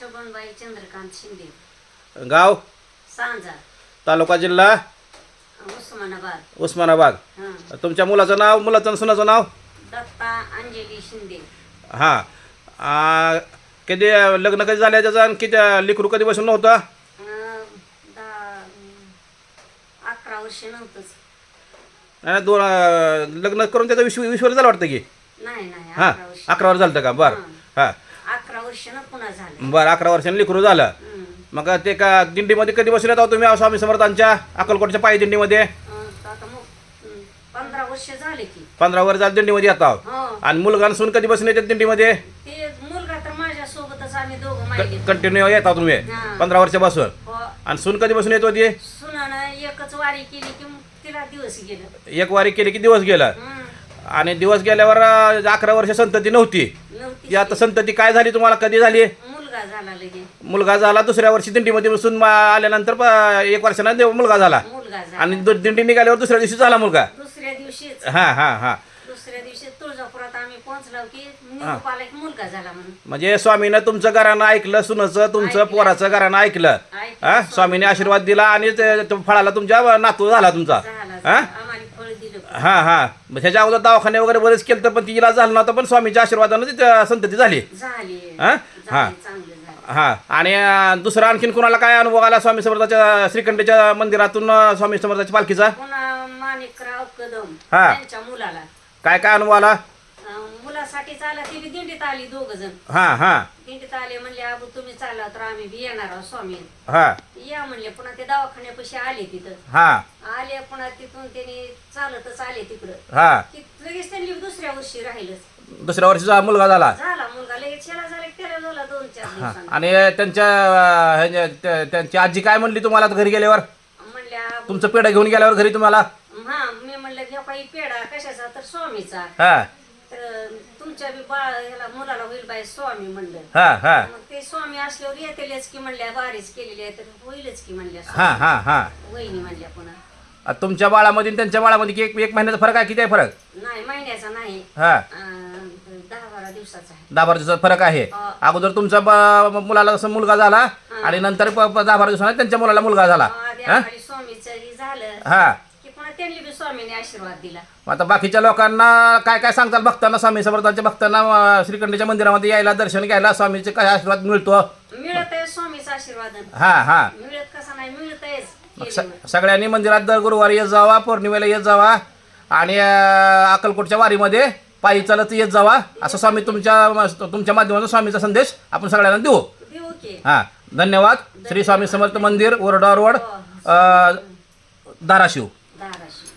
छगनबाई चंद्रकांत शिंदे. गाव? सांजा. तालुका जिल्हा? उस्मानाबाद. उस्मानाबाद. हां. तुमच्या मुलाचं नाव मुलाचं आणि सुनाचं नाव? दत्ता अंजली शिंदे. हां. आ, कधी लग्न कधी झालं त्याचं आणि किती लिकरू कधी बसून नव्हतं? अं, दहा अं, अकरा वर्ष नव्हतंच. आणि दोन अं, लग्न करून त्याचं विश्व विश्वर झालं वाटतं की? नाही नाही हां. अकरा वर्ष. अकरा वर्ष झालं होतं का? बरं. हां. अकरा पुन्हा झालं. बरं अकरा वर्षांनी लिकरू झालं. मग ते का दिंडीमध्ये कधी बसले होता तुम्ही स्वामी समर्थांच्या अक्कलकोटच्या पायी दिंडीमध्ये? अं, आता मग पंधरा वर्ष झाले की. पंधरा वर्ष झालं दिंडीमध्ये येत आहोत हो. आणि मुलगा आणि सून कधी बसून येतात दिंडीमध्ये? ते मुलगा तर माझ्या सोबतच आम्ही दोघं माहिले कंटिन्यू येतात तुम्ही हां. पंधरा वर्षापासून. हो. आणि सून कधी बसून येत होती? सुनानं एकच वारी केली की मग तिला दिवस गेलं. एक वारी केली की दिवस गेला. हं. आणि दिवस गेल्यावर अं, अकरा वर्ष संतती नव्हती. ती आता संतती काय झाली तुम्हाला? कधी झाली? मुलगा झाला लगे मुलगा झाला दुसऱ्या वर्षी दिंडीमध्ये बसून मा- आल्यानंतर प- एक वर्षानं देव मुलगा झाला. मुलगा झाला. आणि दु- दिंडी निघाल्यावर दुसऱ्या दिवशी झाला मुलगा. दुसऱ्या दिवशीच. हा हा हा. दुसऱ्या दिवशी तुळजापुरात आम्ही पोहोचलो की निरोप आला की मुलगा झाला म्हणून. म्हणजे स्वामीनं तुमचं घरानं ऐकलं सुनाचं तुमचं. पोराचं घरानं ऐकलं. ऐकलं. हा? स्वामीने आशीर्वाद दिला आणि ते- तो फळाला तुमच्या नातू झाला तुमचा. झाला हा? हा हा. ह्याच्या अगोदर दवाखाने वगैरे बरेच केलं तर पण तिला झालं नव्हतं पण स्वामीच्या आशीर्वादानं ती त्या संतती झाली. झाली. हा? हा. झालं. हा. आणि अं, दुसरं आणखीन कुणाला काय अनुभव आला स्वामी समर्थाच्या श्रीखंडेच्या मंदिरातून अं, स्वामी समर्थाच्या पालखीचा? पुन्हा माणिकराव कदम हा. त्यांच्या मुलाला. काय काय अनुभव आला? अं, मुलासाठी चाला ती बी दिंडीत आली दोघ जण हा हा. दिंडीत आले म्हणले अबू तुम्ही चालला तर आम्ही बी येणार आहोत स्वामी. हा. या म्हणले पुन्हा ते दवाखान्यापाशी आले तिथं. हा. आले पुन्हा तिथून त्यांनी चालतच आले तिकडं. हा. की लगेच त्यांनी दुसऱ्या वर्षी राहिलंच. दुसऱ्या वर्षीचा मुलगा झाला. झाला मुलगा लगेच त्याला झाला की त्याला झाला दोन चार दिवसांनी. आणि त्यांच्या अं, ह्याच्या- त्या- त्यांची आजी काय म्हणली तुम्हाला घरी गेल्यावर? म्हणल्या तुमचं पेढं घेऊन गेल्यावर घरी तुम्हाला? हा मी म्हणलं घ्या काही पेढा कशाचा? तर स्वामीचा. हा. तुमच्या बी बाळ ह्याला मुलाला होईल बाई स्वामी म्हणलं. हा हा. मग ते स्वामी असल्यावर येतेलेच की म्हणल्या बारीच केलेली आहे तर होईलच की म्हणल्या हा हा हा. वहिनी म्हणल्या पुन्हा. आ, तुमच्या बाळामध्ये आणि त्यांच्या बाळामध्ये एक एक महिन्याचा फरक आहे किती आहे फरक? नाही महिन्याचा नाही. हा. अं, दहा बारा दिवसाचा आहे. दहा बारा दिवसाचा फरक आहे. हा. अगोदर तुमच्या ब- मुलाला जसं मुलगा झाला आणि नंतर प- प- दहा बारा दिवसांनी त्यांच्या मुलाला मुलगा झाला. आधी हा? आम्हाला स्वामीचं हे झालं. हा. त्यांनी बी स्वामीने आशीर्वाद दिला. मग आता बाकीच्या लोकांना काय काय सांगताल भक्तांना स्वामी समर्थांच्या भक्तांना अं, श्रीखंडेच्या मंदिरामध्ये यायला दर्शन घ्यायला स्वामीचे काय आशीर्वाद मिळतो? मिळत आहे स्वामीचं आशीर्वाद. हा हा. मिळत कसा नाही मिळत आहेच. मग स- सगळ्यांनी मंदिरात दर गुरुवारी येत जावा पौर्णिमेला येत जावा आणि अं, अक्कलकोटच्या वारीमध्ये पायी चालत येत जावा. असं स्वामी तुमच्या तुमच्या माध्यमातून स्वामीचा संदेश आपण सगळ्यांना देऊ. देऊ की. हां धन्यवाद. श्री स्वामी समर्थ मंदिर ओरडा रोड हो. अं, धाराशिव. dar as